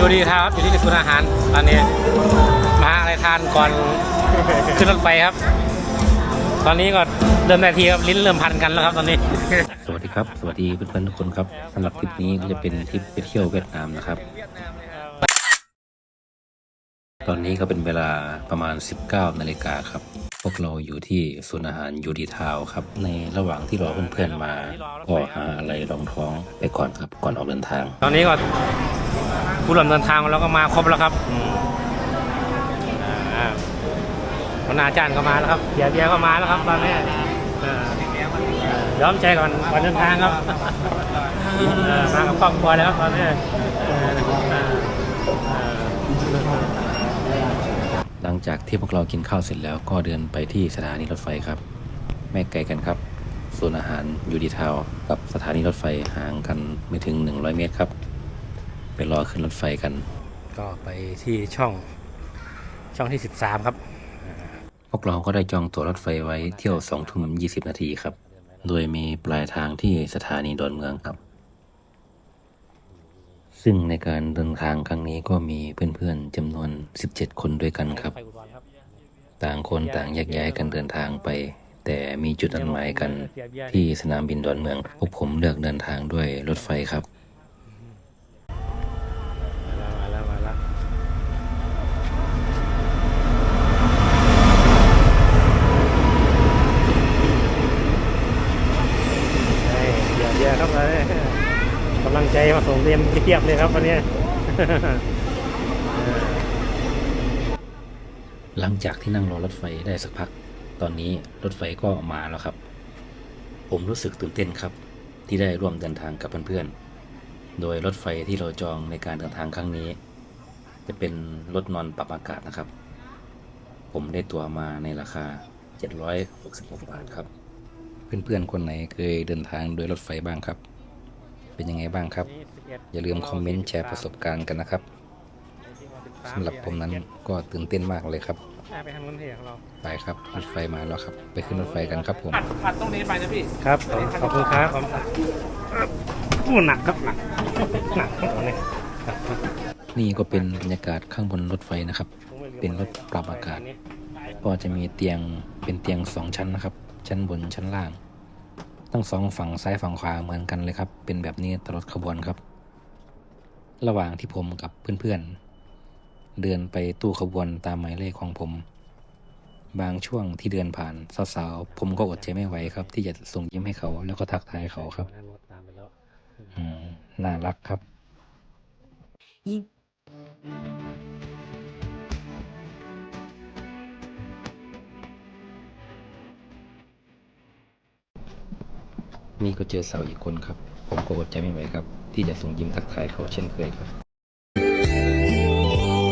อยู่ดีครับอยู่ที่ศูนย์อาหารตอนนี้มาหาอะไรทานก่อนขึ้นรถไฟครับ ตอนนี้ก็เริ่มนาทีครับลิ้นเริ่มพันกันแล้วครับตอนนี้ สวัสดีครับ สวัสดีเพื่อนๆทุกคนครับสำหรับทริปนี้ก็จะเป็นทริปไปเที่ยวเวียดนามนะครับ ตอนนี้ก็เป็นเวลาประมาณ 19นาฬิกาครับ พวกเราอยู่ที่ศูนย์อาหารยูดีทาวครับ ในระหว่างที่รอเพื่อนๆมาก็หาอะไรรองท้องไปก่อนครับ ก่อนออกเดินทาง ตอนนี้ก็ผู้ร่วมเดินทางเราก็มาครบแล้วครับอืมอ่าวันอาจารย์ก็มาแล้วครับเบียร์เบียร์ก็มาแล้วครับตอนนี้ย้อมใจก่อนก่อนเดินทางครับมากับครอบครัวแล้วครับตอนนี้เออเออเออ ห ลังจากที่พวกเรากินข้าวเสร็จแล้วก็เดินไปที่สถานีรถไฟครับ ไม่ไกลกันครับศูนย์อาหารยูดีทาวน์กับสถานีรถไฟห่างกันไม่ถึง 100 เมตรครับ ไปรอขึ้นรถไฟกัน ก็ไปที่ช่องช่องที่ 13 ครับ พวกเราก็ได้จองตั๋วรถไฟไว้เที่ยว2ทุ่ม20 นาทีครับ โดยมีปลายทางที่สถานีดอนเมืองครับ ซึ่งในการเดินทางครั้งนี้ก็มีเพื่อนๆจำนวน 17 คนด้วยกันครับ ต่างคนต่างแยกย้ายกันเดินทางไป แต่มีจุดนัดหมายกันที่สนามบินดอนเมืองพวกผมเลือกเดินทางด้วยรถไฟครับ มาแล้วมาแล้วเฮ้ยเดี๋ยวเดี๋ยวครับเลยกำลังใจมา ส่งเรียนเทียบเลยครับวันนี้หลังจากที่นั่งรอรถไฟได้สักพัก ตอนนี้รถไฟก็มาแล้วครับ ผมรู้สึกตื่นเต้นครับ ที่ได้ร่วมเดินทางกับเพื่อนๆ โดยรถไฟที่เราจองในการเดินทางครั้งนี้ จะเป็นรถนอนปรับอากาศนะครับ ผมได้ตั๋วมาในราคา 766 บาทครับ เพื่อนๆ คนไหนเคยเดินทางโดยรถไฟบ้างครับ เป็นยังไงบ้างครับ อย่าลืมคอมเมนต์แชร์ประสบการณ์กันนะครับสำหรับผมนั้นก็ตื่นเต้นมากเลยครับไปทางนู้นเถอะของเราไปครับรถไฟมาแล้วครับ ไปขึ้นรถไฟกันครับผมอัดอัดตรงนี้ไปนะพี่ครับผมขอบคุณครับผมอู้หนักครับหนักหนักครับตอนนี้ครับนี่ก็เป็นบรรยากาศข้างบนรถไฟนะครับ เป็นรถปรับอากาศ ก็จะมีเตียงเป็นเตียงสองชั้นนะครับ ชั้นบนชั้นล่าง ทั้งสองฝั่งซ้ายฝั่งขวาเหมือนกันเลยครับ เป็นแบบนี้ตลอดขบวนครับ ระหว่างที่ผมกับเพื่อนๆ เดินไปตู้ขบวนตามหมายเลขของผม บางช่วงที่เดินผ่านสาวๆผมก็อดใจไม่ไหวครับ ที่จะส่งยิ้มให้เขา แล้วก็ทักทายเขาครับนั่นรถตามไปแล้วอืมน่ารักครับ นี่ก็เจอสาวอีกคนครับ ผมก็อดใจไม่ไหวครับ ที่จะส่งยิ้มทักทายเขาเช่นเคยครับ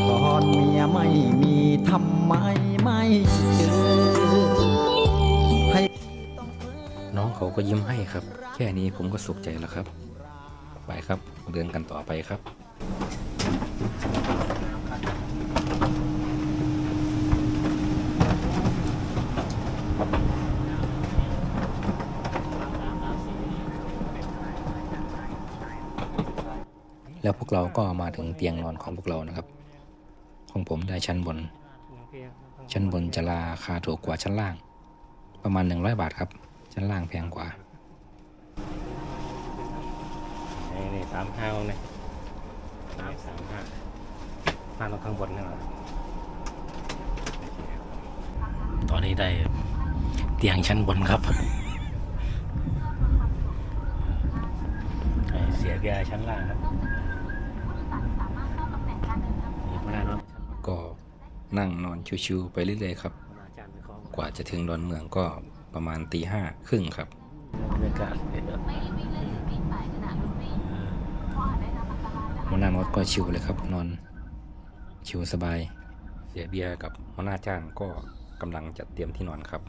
ก่อนเมียไม่มีทำไมไม่เจอให้น้องเขาก็ยิ้มให้ครับ แค่นี้ผมก็สุขใจแล้วครับ ไปครับเดินกันต่อไปครับ แล้วพวกเราก็มาถึงเตียงนอนของพวกเรานะครับ ของผมได้ชั้นบน ชั้นบนจะราคาถูกกว่าชั้นล่าง ประมาณ 100 บาทครับ ชั้นล่างแพงกว่านี่นี่สามห้าเนี่ยสามสามห้ามาตรงข้างบนนี่แหละตอนนี้ได้เตียงชั้นบนครับไอ้เสียเบียร์ชั้นล่างครับนี่ไม่ได้เนอะ ก็ นั่งนอนชิวๆไปเรื่อยๆครับอาจารย์ไปขอกว่าจะถึงดอนเมืองก็ประมาณตีห้าครึ่งครับบรรยากาศหัวหน้ารถก็ชิวเลยครับ นอนชิวสบาย เสียเบียร์กับหัวหน้าจ้างก็กำลังจัดเตรียมที่นอนครับ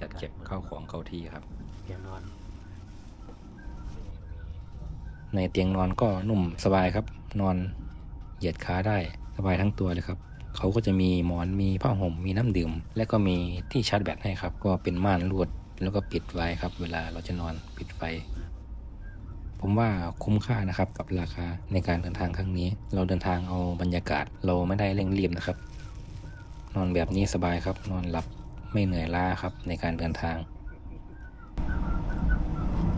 จัดเก็บข้าวของเข้าที่ครับเตียงนอน ในเตียงนอนก็นุ่มสบายครับ นอนเหยียดขาได้สบายทั้งตัวเลยครับ เขาก็จะมีหมอนมีผ้าห่มมีน้ำดื่ม และก็มีที่ชาร์จแบตให้ครับ ก็เป็นม่านลวดแล้วก็ปิดไว้ครับ เวลาเราจะนอนปิดไฟผมว่าคุ้มค่านะครับกับราคาในการเดินทางครั้งนี้ เราเดินทางเอาบรรยากาศเราไม่ได้เร่งรีบนะครับ นอนแบบนี้สบายครับ นอนหลับไม่เหนื่อยล้าครับในการเดินทาง